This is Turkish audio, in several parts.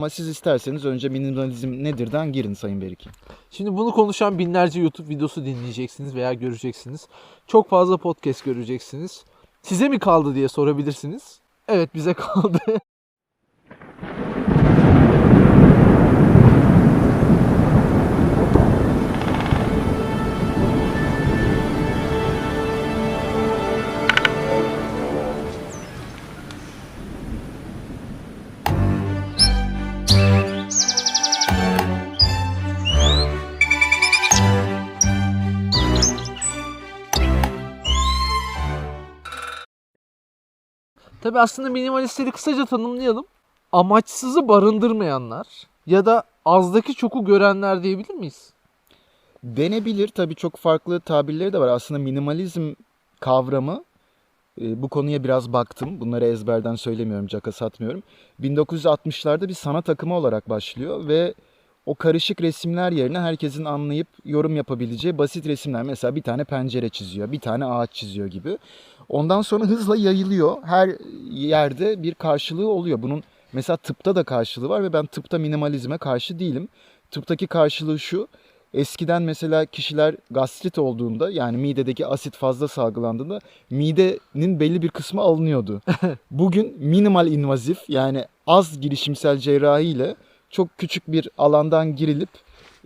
Ama siz isterseniz önce minimalizm nedirden girin Sayın Beriki. Şimdi bunu konuşan binlerce YouTube videosu dinleyeceksiniz veya göreceksiniz. Çok fazla podcast göreceksiniz. Size mi kaldı diye sorabilirsiniz. Evet bize kaldı. Tabi aslında minimalistleri kısaca tanımlayalım. Amaçsızı barındırmayanlar ya da azdaki çoku görenler diyebilir miyiz? Denebilir. Tabii çok farklı tabirleri de var. Aslında minimalizm kavramı e, bu konuya biraz baktım. Bunları ezberden söylemiyorum, caka satmıyorum. 1960'larda bir sanat akımı olarak başlıyor ve o karışık resimler yerine herkesin anlayıp yorum yapabileceği basit resimler. Mesela bir tane pencere çiziyor, bir tane ağaç çiziyor gibi. Ondan sonra hızla yayılıyor. Her yerde bir karşılığı oluyor. Bunun mesela tıpta da karşılığı var ve ben tıpta minimalizme karşı değilim. Tıptaki karşılığı şu. Eskiden mesela kişiler gastrit olduğunda yani midedeki asit fazla salgılandığında midenin belli bir kısmı alınıyordu. Bugün minimal invazif yani az girişimsel cerrahi ile çok küçük bir alandan girilip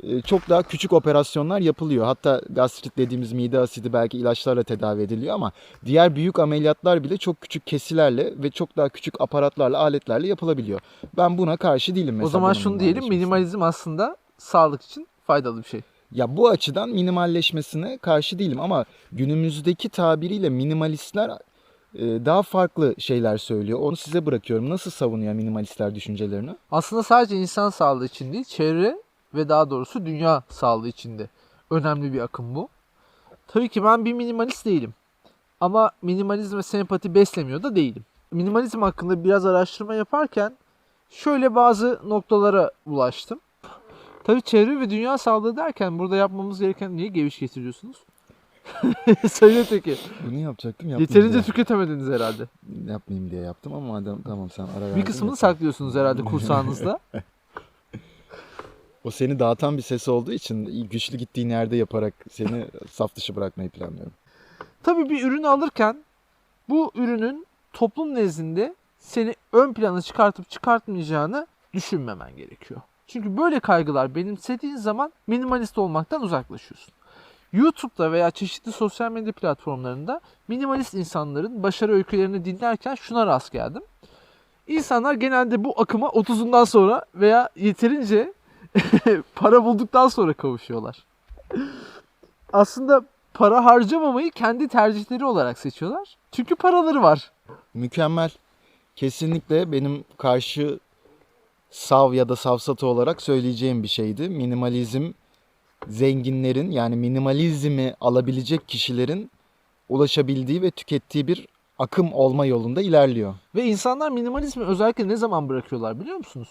e, çok daha küçük operasyonlar yapılıyor. Hatta gastrit dediğimiz mide asidi belki ilaçlarla tedavi ediliyor ama diğer büyük ameliyatlar bile çok küçük kesilerle ve çok daha küçük aparatlarla, aletlerle yapılabiliyor. Ben buna karşı değilim mesela. o zaman şunu diyelim minimalizm aslında sağlık için faydalı bir şey. Ya bu açıdan minimalleşmesine karşı değilim ama günümüzdeki tabiriyle minimalistler daha farklı şeyler söylüyor. Onu size bırakıyorum. Nasıl savunuyor minimalistler düşüncelerini? Aslında sadece insan sağlığı için değil, çevre ve daha doğrusu dünya sağlığı için de önemli bir akım bu. Tabii ki ben bir minimalist değilim. Ama minimalizme sempati beslemiyor da değilim. Minimalizm hakkında biraz araştırma yaparken şöyle bazı noktalara ulaştım. Tabii çevre ve dünya sağlığı derken burada yapmamız gereken niye geviş getiriyorsunuz? Sayın Öteki. Bunu yapacaktım yapmayayım Yeterince diye. tüketemediniz herhalde. Yapmayayım diye yaptım ama madem tamam sen ara verdin. Bir kısmını yeter. saklıyorsunuz herhalde kursağınızda. O seni dağıtan bir ses olduğu için güçlü gittiğin yerde yaparak seni saf dışı bırakmayı planlıyorum. Tabii bir ürünü alırken bu ürünün toplum nezdinde seni ön plana çıkartıp çıkartmayacağını düşünmemen gerekiyor. Çünkü böyle kaygılar benimsediğin zaman minimalist olmaktan uzaklaşıyorsun. YouTube'da veya çeşitli sosyal medya platformlarında minimalist insanların başarı öykülerini dinlerken şuna rast geldim. İnsanlar genelde bu akıma 30'undan sonra veya yeterince para bulduktan sonra kavuşuyorlar. Aslında para harcamamayı kendi tercihleri olarak seçiyorlar. Çünkü paraları var. Mükemmel. Kesinlikle benim karşı sav ya da savsatı olarak söyleyeceğim bir şeydi. Minimalizm zenginlerin yani minimalizmi alabilecek kişilerin ulaşabildiği ve tükettiği bir akım olma yolunda ilerliyor. Ve insanlar minimalizmi özellikle ne zaman bırakıyorlar biliyor musunuz?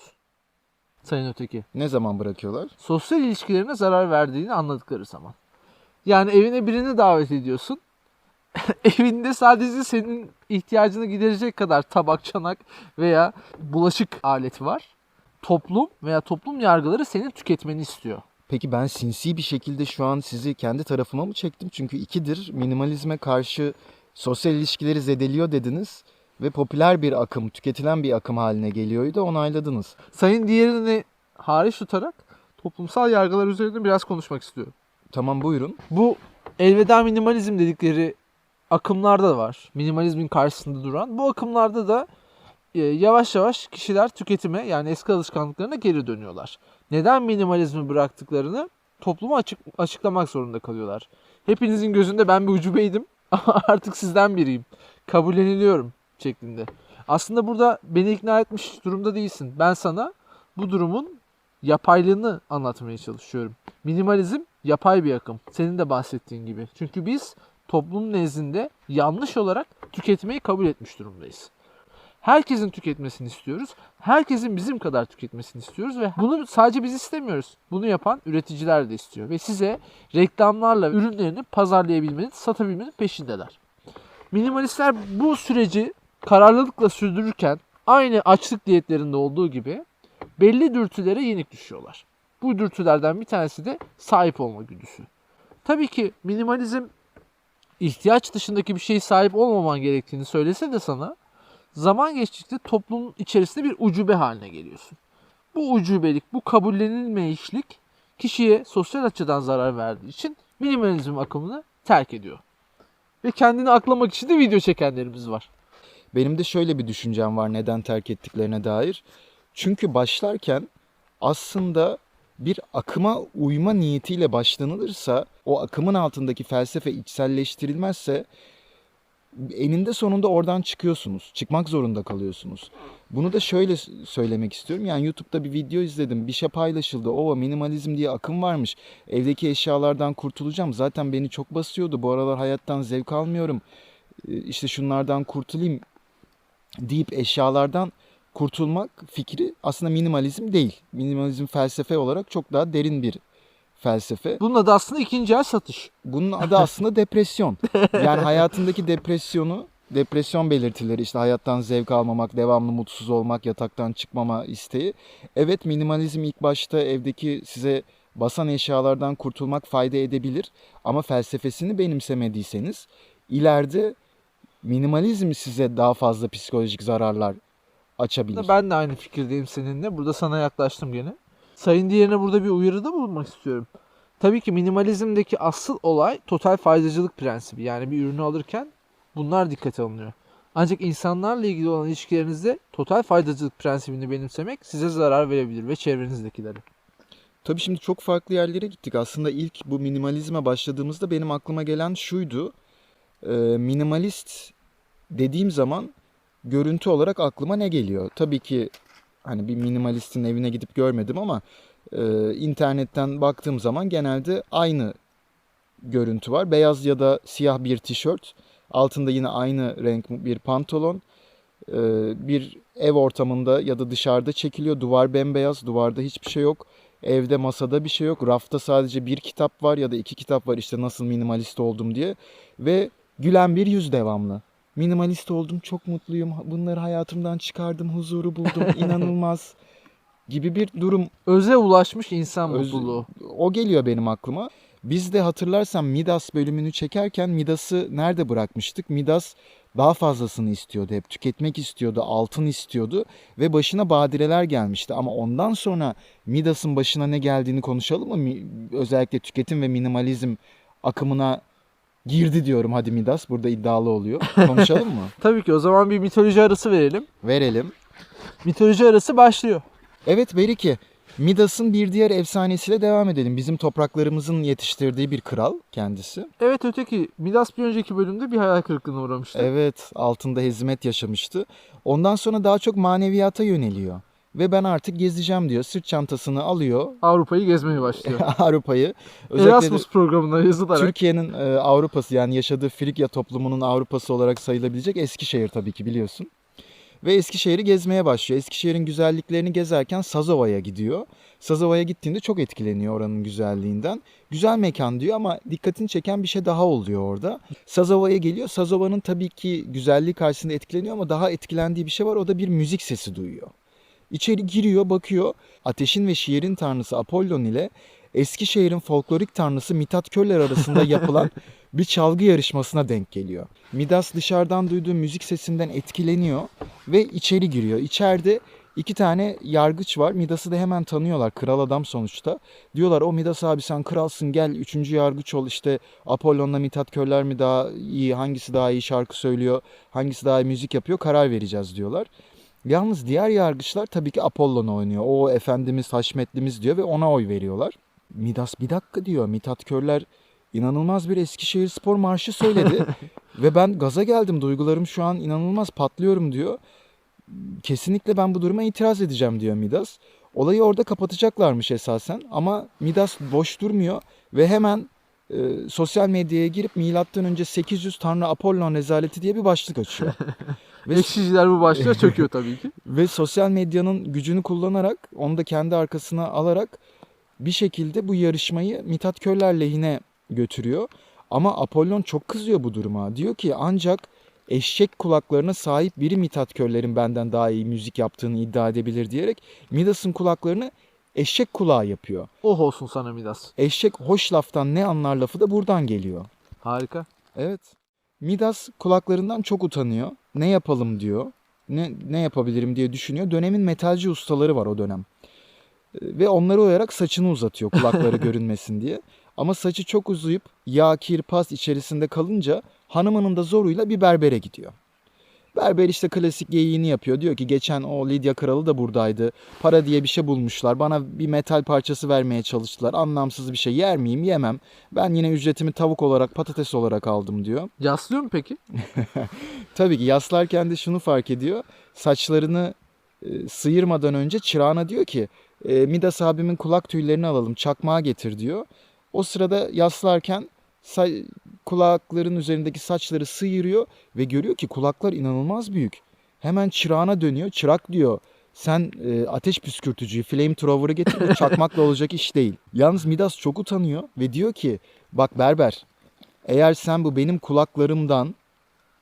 Sayın Öteki. Ne zaman bırakıyorlar? Sosyal ilişkilerine zarar verdiğini anladıkları zaman. Yani evine birini davet ediyorsun. Evinde sadece senin ihtiyacını giderecek kadar tabak, çanak veya bulaşık aleti var. Toplum veya toplum yargıları senin tüketmeni istiyor. Peki ben sinsi bir şekilde şu an sizi kendi tarafıma mı çektim? Çünkü ikidir minimalizme karşı sosyal ilişkileri zedeliyor dediniz ve popüler bir akım, tüketilen bir akım haline geliyordu onayladınız. Sayın diğerini hariç tutarak toplumsal yargılar üzerinde biraz konuşmak istiyorum. Tamam buyurun. Bu elveda minimalizm dedikleri akımlarda da var. Minimalizmin karşısında duran. Bu akımlarda da e, yavaş yavaş kişiler tüketime yani eski alışkanlıklarına geri dönüyorlar. Neden minimalizmi bıraktıklarını topluma açık, açıklamak zorunda kalıyorlar. Hepinizin gözünde ben bir ucubeydim ama artık sizden biriyim. Kabulleniliyorum şeklinde. Aslında burada beni ikna etmiş durumda değilsin. Ben sana bu durumun yapaylığını anlatmaya çalışıyorum. Minimalizm yapay bir akım. Senin de bahsettiğin gibi. Çünkü biz toplum nezdinde yanlış olarak tüketmeyi kabul etmiş durumdayız. Herkesin tüketmesini istiyoruz. Herkesin bizim kadar tüketmesini istiyoruz ve bunu sadece biz istemiyoruz. Bunu yapan üreticiler de istiyor ve size reklamlarla ürünlerini pazarlayabilmenin, satabilmenin peşindeler. Minimalistler bu süreci kararlılıkla sürdürürken aynı açlık diyetlerinde olduğu gibi belli dürtülere yenik düşüyorlar. Bu dürtülerden bir tanesi de sahip olma güdüsü. Tabii ki minimalizm ihtiyaç dışındaki bir şeye sahip olmaman gerektiğini söylese de sana zaman geçtikçe toplumun içerisinde bir ucube haline geliyorsun. Bu ucubelik, bu kabullenilmeyişlik kişiye sosyal açıdan zarar verdiği için minimalizm akımını terk ediyor. Ve kendini aklamak için de video çekenlerimiz var. Benim de şöyle bir düşüncem var neden terk ettiklerine dair. Çünkü başlarken aslında bir akıma uyma niyetiyle başlanılırsa o akımın altındaki felsefe içselleştirilmezse eninde sonunda oradan çıkıyorsunuz. Çıkmak zorunda kalıyorsunuz. Bunu da şöyle söylemek istiyorum. Yani YouTube'da bir video izledim. Bir şey paylaşıldı. O minimalizm diye akım varmış. Evdeki eşyalardan kurtulacağım. Zaten beni çok basıyordu. Bu aralar hayattan zevk almıyorum. Ee, İşte şunlardan kurtulayım deyip eşyalardan kurtulmak fikri aslında minimalizm değil. Minimalizm felsefe olarak çok daha derin bir felsefe. Bunun adı aslında ikinci el satış. Bunun adı aslında depresyon. Yani hayatındaki depresyonu, depresyon belirtileri işte hayattan zevk almamak, devamlı mutsuz olmak, yataktan çıkmama isteği. Evet minimalizm ilk başta evdeki size basan eşyalardan kurtulmak fayda edebilir ama felsefesini benimsemediyseniz ileride minimalizm size daha fazla psikolojik zararlar açabilir. Ben de aynı fikirdeyim seninle. Burada sana yaklaştım gene. Sayın diğerine burada bir uyarıda bulunmak istiyorum. Tabii ki minimalizmdeki asıl olay total faydacılık prensibi. Yani bir ürünü alırken bunlar dikkate alınıyor. Ancak insanlarla ilgili olan ilişkilerinizde total faydacılık prensibini benimsemek size zarar verebilir ve çevrenizdekilere. Tabii şimdi çok farklı yerlere gittik. Aslında ilk bu minimalizme başladığımızda benim aklıma gelen şuydu. Ee, minimalist dediğim zaman görüntü olarak aklıma ne geliyor? Tabii ki hani bir minimalistin evine gidip görmedim ama e, internetten baktığım zaman genelde aynı görüntü var. Beyaz ya da siyah bir tişört, altında yine aynı renk bir pantolon, e, bir ev ortamında ya da dışarıda çekiliyor. Duvar bembeyaz, duvarda hiçbir şey yok. Evde masada bir şey yok. Rafta sadece bir kitap var ya da iki kitap var işte nasıl minimalist oldum diye. Ve gülen bir yüz devamlı. Minimalist oldum, çok mutluyum. Bunları hayatımdan çıkardım, huzuru buldum. inanılmaz gibi bir durum Öze ulaşmış insan Öz- mutluluğu. o geliyor benim aklıma. Biz de hatırlarsan Midas bölümünü çekerken Midas'ı nerede bırakmıştık? Midas daha fazlasını istiyordu hep. Tüketmek istiyordu, altın istiyordu ve başına badireler gelmişti. Ama ondan sonra Midas'ın başına ne geldiğini konuşalım mı? Özellikle tüketim ve minimalizm akımına girdi diyorum hadi Midas. Burada iddialı oluyor. Konuşalım mı? Tabii ki o zaman bir mitoloji arası verelim. Verelim. Mitoloji arası başlıyor. Evet Beriki. Midas'ın bir diğer efsanesiyle devam edelim. Bizim topraklarımızın yetiştirdiği bir kral kendisi. Evet öteki Midas bir önceki bölümde bir hayal kırıklığına uğramıştı. Evet, altında hezimet yaşamıştı. Ondan sonra daha çok maneviyata yöneliyor. Ve ben artık gezeceğim diyor. Sırt çantasını alıyor. Avrupa'yı gezmeye başlıyor. Avrupa'yı. Erasmus programına yazılarak. Türkiye'nin e, Avrupa'sı yani yaşadığı Frikya toplumunun Avrupa'sı olarak sayılabilecek Eskişehir tabii ki biliyorsun. Ve Eskişehir'i gezmeye başlıyor. Eskişehir'in güzelliklerini gezerken Sazova'ya gidiyor. Sazova'ya gittiğinde çok etkileniyor oranın güzelliğinden. Güzel mekan diyor ama dikkatini çeken bir şey daha oluyor orada. Sazova'ya geliyor. Sazova'nın tabii ki güzelliği karşısında etkileniyor ama daha etkilendiği bir şey var. O da bir müzik sesi duyuyor. İçeri giriyor, bakıyor. Ateşin ve şiirin tanrısı Apollon ile Eskişehir'in folklorik tanrısı Mithat Köller arasında yapılan bir çalgı yarışmasına denk geliyor. Midas dışarıdan duyduğu müzik sesinden etkileniyor ve içeri giriyor. İçeride iki tane yargıç var. Midas'ı da hemen tanıyorlar. Kral adam sonuçta. Diyorlar o Midas abi sen kralsın gel üçüncü yargıç ol. İşte Apollon'la Mithat Köller mi daha iyi, hangisi daha iyi şarkı söylüyor, hangisi daha iyi müzik yapıyor karar vereceğiz diyorlar. Yalnız diğer yargıçlar tabii ki Apollon'u oynuyor. O efendimiz, haşmetlimiz diyor ve ona oy veriyorlar. Midas bir dakika diyor. Mithat Körler inanılmaz bir Eskişehir spor marşı söyledi. ve ben gaza geldim. Duygularım şu an inanılmaz patlıyorum diyor. Kesinlikle ben bu duruma itiraz edeceğim diyor Midas. Olayı orada kapatacaklarmış esasen ama Midas boş durmuyor ve hemen e, sosyal medyaya girip milattan önce 800 Tanrı Apollon rezaleti diye bir başlık açıyor. ve Ekşiciler bu başlığa çöküyor tabii ki. ve sosyal medyanın gücünü kullanarak onu da kendi arkasına alarak bir şekilde bu yarışmayı Mithat Köller lehine götürüyor. Ama Apollon çok kızıyor bu duruma. Diyor ki ancak eşek kulaklarına sahip biri Mithat Körler'in benden daha iyi müzik yaptığını iddia edebilir diyerek Midas'ın kulaklarını eşek kulağı yapıyor. Oh olsun sana Midas. Eşek hoş laftan ne anlar lafı da buradan geliyor. Harika. Evet. Midas kulaklarından çok utanıyor. Ne yapalım diyor. Ne, ne yapabilirim diye düşünüyor. Dönemin metalci ustaları var o dönem. Ee, Ve onları uyarak saçını uzatıyor kulakları görünmesin diye. Ama saçı çok uzayıp yağ, kir, pas içerisinde kalınca hanımının da zoruyla bir berbere gidiyor. Berber işte klasik geyiğini yapıyor. Diyor ki geçen o Lidya kralı da buradaydı. Para diye bir şey bulmuşlar. Bana bir metal parçası vermeye çalıştılar. Anlamsız bir şey yer miyim? Yemem. Ben yine ücretimi tavuk olarak, patates olarak aldım diyor. Yaslıyor mu peki? Tabii ki yaslarken de şunu fark ediyor. Saçlarını e, sıyırmadan önce çırağına diyor ki e, Midas abimin kulak tüylerini alalım çakmağa getir diyor. O sırada yaslarken kulakların üzerindeki saçları sıyırıyor ve görüyor ki kulaklar inanılmaz büyük. Hemen çırağına dönüyor. Çırak diyor sen e, ateş püskürtücüyü, flamethrower'ı getir bu çakmakla olacak iş değil. Yalnız Midas çok utanıyor ve diyor ki bak berber eğer sen bu benim kulaklarımdan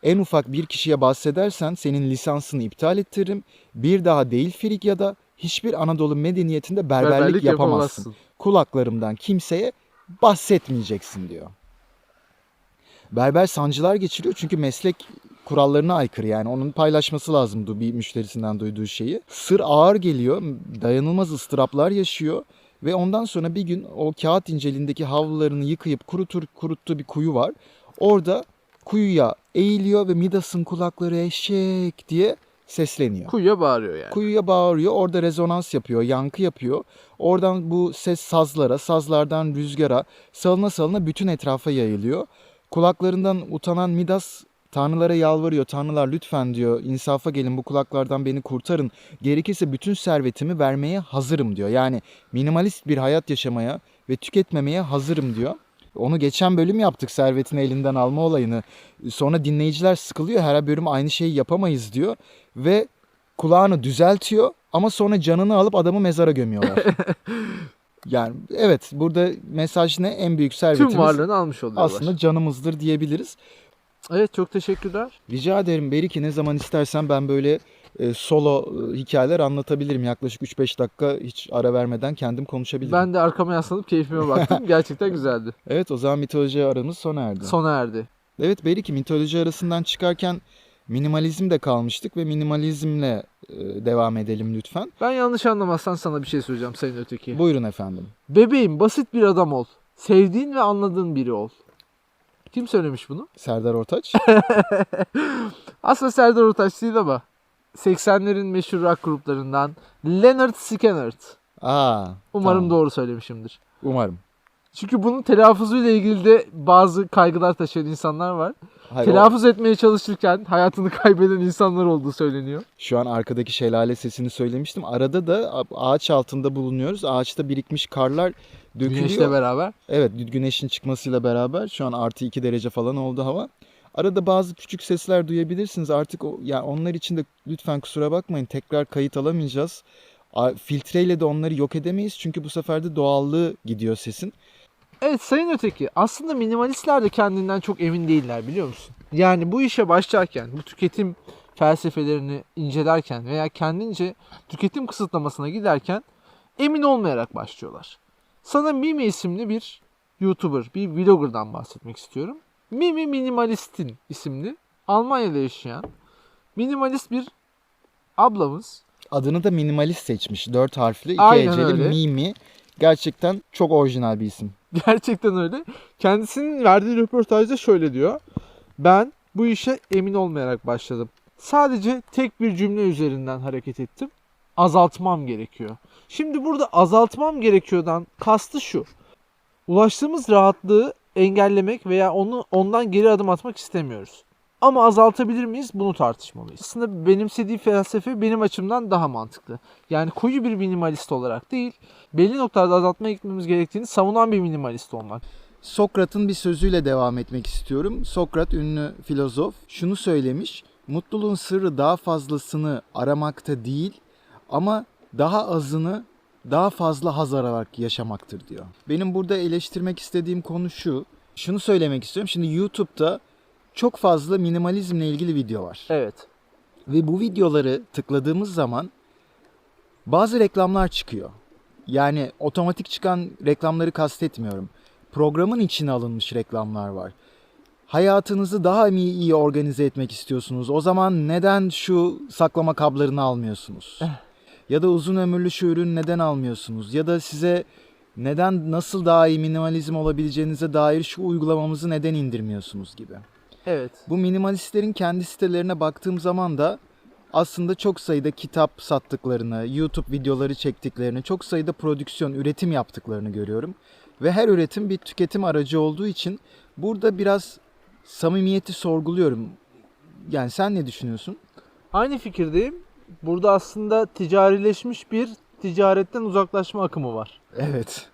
en ufak bir kişiye bahsedersen senin lisansını iptal ettiririm. Bir daha değil Frigya'da hiçbir Anadolu medeniyetinde berberlik, yapamazsın. Kulaklarımdan kimseye bahsetmeyeceksin diyor. Berber sancılar geçiriyor çünkü meslek kurallarına aykırı yani onun paylaşması lazımdı bir müşterisinden duyduğu şeyi. Sır ağır geliyor, dayanılmaz ıstıraplar yaşıyor ve ondan sonra bir gün o kağıt incelindeki havlularını yıkayıp kurutur kuruttuğu bir kuyu var. Orada kuyuya eğiliyor ve Midas'ın kulakları eşek diye sesleniyor. Kuyuya bağırıyor yani. Kuyuya bağırıyor. Orada rezonans yapıyor, yankı yapıyor. Oradan bu ses sazlara, sazlardan rüzgara salına salına bütün etrafa yayılıyor. Kulaklarından utanan Midas tanrılara yalvarıyor. Tanrılar lütfen diyor insafa gelin bu kulaklardan beni kurtarın. Gerekirse bütün servetimi vermeye hazırım diyor. Yani minimalist bir hayat yaşamaya ve tüketmemeye hazırım diyor. Onu geçen bölüm yaptık servetini elinden alma olayını. Sonra dinleyiciler sıkılıyor. Her bölüm aynı şeyi yapamayız diyor. Ve kulağını düzeltiyor ama sonra canını alıp adamı mezara gömüyorlar. yani evet burada mesaj ne? En büyük servetimiz Tüm varlığını almış oluyorlar. aslında canımızdır diyebiliriz. Evet çok teşekkürler. Rica ederim Beriki ne zaman istersen ben böyle e, solo e, hikayeler anlatabilirim. Yaklaşık 3-5 dakika hiç ara vermeden kendim konuşabilirim. Ben de arkama yaslanıp keyfime baktım. Gerçekten güzeldi. Evet o zaman mitoloji aramız sona erdi. Sona erdi. Evet Beriki mitoloji arasından çıkarken minimalizmde kalmıştık ve minimalizmle e, devam edelim lütfen. Ben yanlış anlamazsan sana bir şey söyleyeceğim sayın öteki. Buyurun efendim. Bebeğim basit bir adam ol. Sevdiğin ve anladığın biri ol. Kim söylemiş bunu? Serdar Ortaç. Aslında Serdar Ortaç değil ama 80'lerin meşhur rock gruplarından Leonard Skinner. Aa, Umarım tamam. doğru söylemişimdir. Umarım. Çünkü bunun telaffuzuyla ilgili de bazı kaygılar taşıyan insanlar var. Hayır, o- Telaffuz etmeye çalışırken hayatını kaybeden insanlar olduğu söyleniyor. şu an arkadaki şelale sesini söylemiştim. Arada da ağaç altında bulunuyoruz. Ağaçta birikmiş karlar dökülüyor. Güneşle beraber. Evet güneşin çıkmasıyla beraber şu an artı 2 derece falan oldu hava. Arada bazı küçük sesler duyabilirsiniz. Artık o, ya onlar için de lütfen kusura bakmayın. Tekrar kayıt alamayacağız. Filtreyle de onları yok edemeyiz. Çünkü bu sefer de doğallığı gidiyor sesin. Evet sayın öteki aslında minimalistler de kendinden çok emin değiller biliyor musun? Yani bu işe başlarken bu tüketim felsefelerini incelerken veya kendince tüketim kısıtlamasına giderken emin olmayarak başlıyorlar. Sana Mimi isimli bir YouTuber, bir vlogger'dan bahsetmek istiyorum. Mimi Minimalistin isimli Almanya'da yaşayan minimalist bir ablamız. Adını da minimalist seçmiş. Dört harfli, iki Aynen heceli öyle. Mimi. Gerçekten çok orijinal bir isim. Gerçekten öyle. Kendisinin verdiği röportajda şöyle diyor. Ben bu işe emin olmayarak başladım. Sadece tek bir cümle üzerinden hareket ettim. Azaltmam gerekiyor. Şimdi burada azaltmam gerekiyordan kastı şu. Ulaştığımız rahatlığı engellemek veya onu ondan geri adım atmak istemiyoruz. Ama azaltabilir miyiz? Bunu tartışmalıyız. Aslında benimsediği felsefe benim açımdan daha mantıklı. Yani koyu bir minimalist olarak değil, belli noktalarda azaltmaya gitmemiz gerektiğini savunan bir minimalist olmak. Sokrat'ın bir sözüyle devam etmek istiyorum. Sokrat ünlü filozof şunu söylemiş. Mutluluğun sırrı daha fazlasını aramakta değil ama daha azını daha fazla haz ararak yaşamaktır diyor. Benim burada eleştirmek istediğim konu şu. Şunu söylemek istiyorum. Şimdi YouTube'da çok fazla minimalizmle ilgili video var. Evet. Ve bu videoları tıkladığımız zaman bazı reklamlar çıkıyor. Yani otomatik çıkan reklamları kastetmiyorum. Programın içine alınmış reklamlar var. Hayatınızı daha mı iyi organize etmek istiyorsunuz? O zaman neden şu saklama kablarını almıyorsunuz? ya da uzun ömürlü şu ürün neden almıyorsunuz? Ya da size neden nasıl daha iyi minimalizm olabileceğinize dair şu uygulamamızı neden indirmiyorsunuz gibi. Evet. Bu minimalistlerin kendi sitelerine baktığım zaman da aslında çok sayıda kitap sattıklarını, YouTube videoları çektiklerini, çok sayıda prodüksiyon, üretim yaptıklarını görüyorum. Ve her üretim bir tüketim aracı olduğu için burada biraz samimiyeti sorguluyorum. Yani sen ne düşünüyorsun? Aynı fikirdeyim. Burada aslında ticarileşmiş bir ticaretten uzaklaşma akımı var. Evet.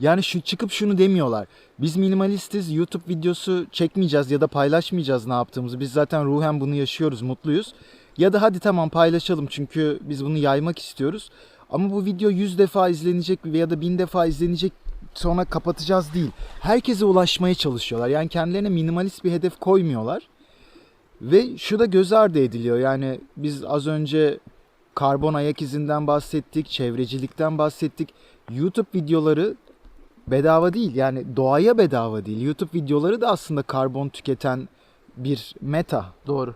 Yani şu çıkıp şunu demiyorlar. Biz minimalistiz, YouTube videosu çekmeyeceğiz ya da paylaşmayacağız ne yaptığımızı. Biz zaten ruhen bunu yaşıyoruz, mutluyuz. Ya da hadi tamam paylaşalım çünkü biz bunu yaymak istiyoruz. Ama bu video 100 defa izlenecek ya da 1000 defa izlenecek sonra kapatacağız değil. Herkese ulaşmaya çalışıyorlar. Yani kendilerine minimalist bir hedef koymuyorlar. Ve şu da göz ardı ediliyor. Yani biz az önce karbon ayak izinden bahsettik, çevrecilikten bahsettik. YouTube videoları bedava değil. Yani doğaya bedava değil. YouTube videoları da aslında karbon tüketen bir meta. Doğru.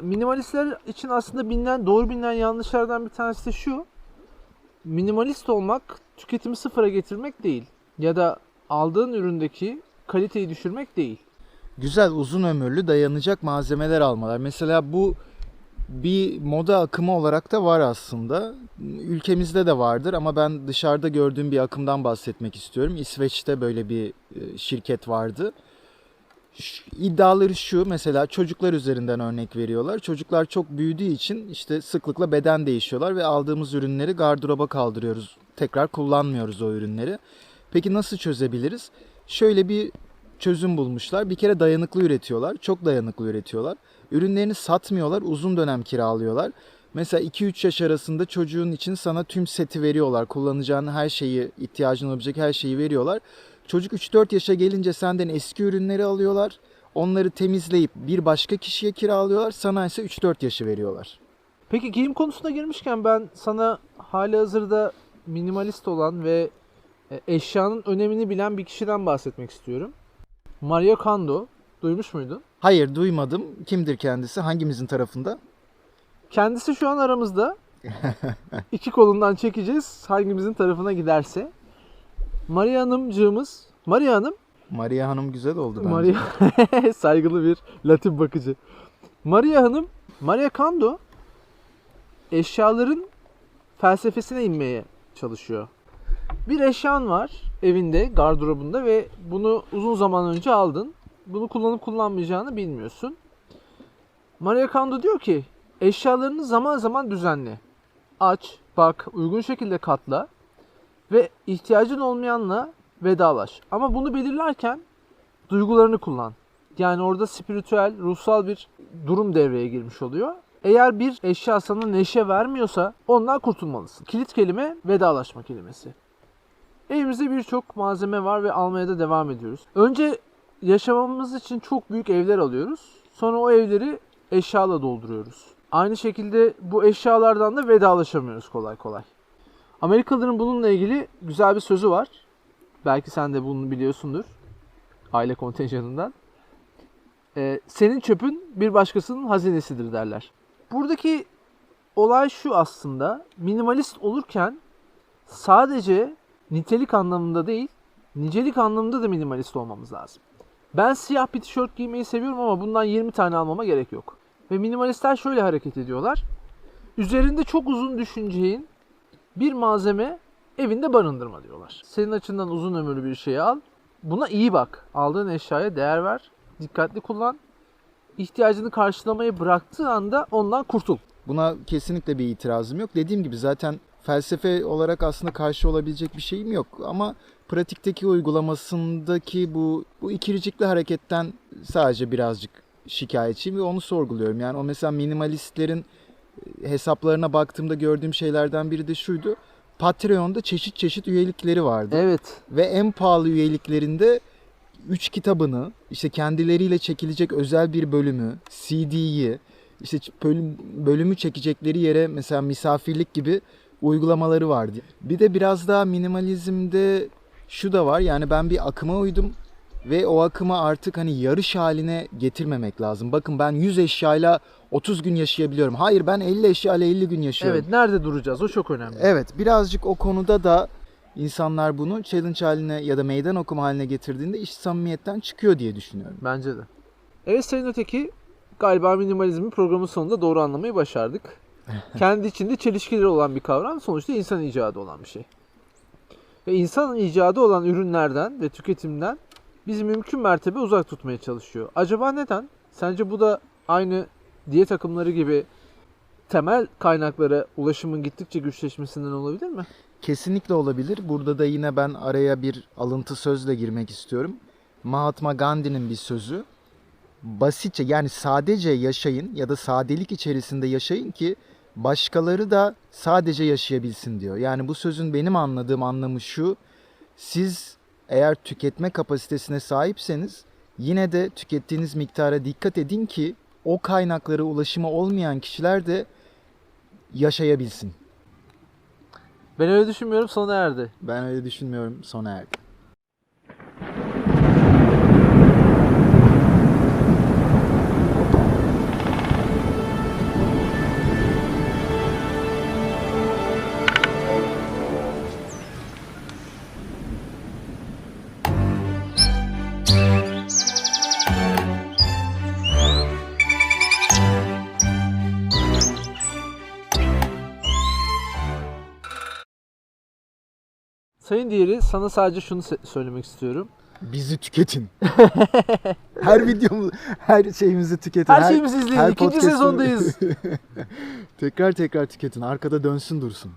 Minimalistler için aslında bilinen, doğru bilinen yanlışlardan bir tanesi de şu. Minimalist olmak tüketimi sıfıra getirmek değil. Ya da aldığın üründeki kaliteyi düşürmek değil. Güzel uzun ömürlü dayanacak malzemeler almalar. Mesela bu bir moda akımı olarak da var aslında. Ülkemizde de vardır ama ben dışarıda gördüğüm bir akımdan bahsetmek istiyorum. İsveç'te böyle bir e, şirket vardı. İddiaları şu mesela çocuklar üzerinden örnek veriyorlar. Çocuklar çok büyüdüğü için işte sıklıkla beden değişiyorlar ve aldığımız ürünleri gardıroba kaldırıyoruz. Tekrar kullanmıyoruz o ürünleri. Peki nasıl çözebiliriz? Şöyle bir çözüm bulmuşlar. Bir kere dayanıklı üretiyorlar. Çok dayanıklı üretiyorlar. Ürünlerini satmıyorlar. Uzun dönem kiralıyorlar. Mesela 2-3 yaş arasında çocuğun için sana tüm seti veriyorlar. Kullanacağın her şeyi, ihtiyacın olabilecek her şeyi veriyorlar. Çocuk 3-4 yaşa gelince senden eski ürünleri alıyorlar. Onları temizleyip bir başka kişiye kiralıyorlar. Sana ise 3-4 yaşı veriyorlar. Peki giyim konusuna girmişken ben sana hali hazırda minimalist olan ve e, eşyanın önemini bilen bir kişiden bahsetmek istiyorum. Maria Kondo. Duymuş muydun? Hayır duymadım. Kimdir kendisi? Hangimizin tarafında? Kendisi şu an aramızda. İki kolundan çekeceğiz hangimizin tarafına giderse. Maria Hanımcığımız. Maria Hanım. Maria Hanım güzel oldu bence. Maria saygılı bir Latin bakıcı. Maria Hanım, Maria Kondo eşyaların felsefesine inmeye çalışıyor. Bir eşyan var evinde, gardırobunda ve bunu uzun zaman önce aldın. Bunu kullanıp kullanmayacağını bilmiyorsun. Maria Kondo diyor ki eşyalarını zaman zaman düzenle. Aç, bak, uygun şekilde katla ve ihtiyacın olmayanla vedalaş. Ama bunu belirlerken duygularını kullan. Yani orada spiritüel, ruhsal bir durum devreye girmiş oluyor. Eğer bir eşya sana neşe vermiyorsa ondan kurtulmalısın. Kilit kelime vedalaşma kelimesi. Evimizde birçok malzeme var ve almaya da devam ediyoruz. Önce yaşamamız için çok büyük evler alıyoruz. Sonra o evleri eşyala dolduruyoruz. Aynı şekilde bu eşyalardan da vedalaşamıyoruz kolay kolay. Amerikalıların bununla ilgili güzel bir sözü var. Belki sen de bunu biliyorsundur. Aile kontenjanından. Ee, senin çöpün bir başkasının hazinesidir derler. Buradaki olay şu aslında. Minimalist olurken sadece nitelik anlamında değil, nicelik anlamında da minimalist olmamız lazım. Ben siyah bir tişört giymeyi seviyorum ama bundan 20 tane almama gerek yok. Ve minimalistler şöyle hareket ediyorlar. Üzerinde çok uzun düşüneceğin bir malzeme evinde barındırma diyorlar. Senin açından uzun ömürlü bir şeyi al. Buna iyi bak. Aldığın eşyaya değer ver. Dikkatli kullan. İhtiyacını karşılamayı bıraktığı anda ondan kurtul. Buna kesinlikle bir itirazım yok. Dediğim gibi zaten felsefe olarak aslında karşı olabilecek bir şeyim yok ama pratikteki uygulamasındaki bu bu ikircikli hareketten sadece birazcık şikayetçiyim ve onu sorguluyorum. Yani o mesela minimalistlerin e, hesaplarına baktığımda gördüğüm şeylerden biri de şuydu. Patreon'da çeşit çeşit üyelikleri vardı. Evet. Ve en pahalı üyeliklerinde 3 kitabını, işte kendileriyle çekilecek özel bir bölümü, CD'yi, işte bölümü çekecekleri yere mesela misafirlik gibi uygulamaları vardı. Bir de biraz daha minimalizmde şu da var. Yani ben bir akıma uydum ve o akımı artık hani yarış haline getirmemek lazım. Bakın ben 100 eşyayla 30 gün yaşayabiliyorum. Hayır ben 50 eşyayla 50 gün yaşıyorum. Evet nerede duracağız o çok önemli. Evet birazcık o konuda da insanlar bunu challenge haline ya da meydan okuma haline getirdiğinde iş samimiyetten çıkıyor diye düşünüyorum. Bence de. Evet Sayın Öteki galiba minimalizmi programın sonunda doğru anlamayı başardık. Kendi içinde çelişkileri olan bir kavram sonuçta insan icadı olan bir şey. Ve insan icadı olan ürünlerden ve tüketimden bizi mümkün mertebe uzak tutmaya çalışıyor. Acaba neden? Sence bu da aynı diyet akımları gibi temel kaynaklara ulaşımın gittikçe güçleşmesinden olabilir mi? Kesinlikle olabilir. Burada da yine ben araya bir alıntı sözle girmek istiyorum. Mahatma Gandhi'nin bir sözü. Basitçe yani sadece yaşayın ya da sadelik içerisinde yaşayın ki başkaları da sadece yaşayabilsin diyor. Yani bu sözün benim anladığım anlamı şu. Siz eğer tüketme kapasitesine sahipseniz yine de tükettiğiniz miktara dikkat edin ki o kaynaklara ulaşımı olmayan kişiler de yaşayabilsin. Ben öyle düşünmüyorum sona erdi. Ben öyle düşünmüyorum. Sona erdi. Sayın Diğeri sana sadece şunu söylemek istiyorum. Bizi tüketin. her videomu, her şeyimizi tüketin. Her şeyimizi izleyin. İkinci podcast'ı- sezondayız. tekrar tekrar tüketin. Arkada dönsün dursun.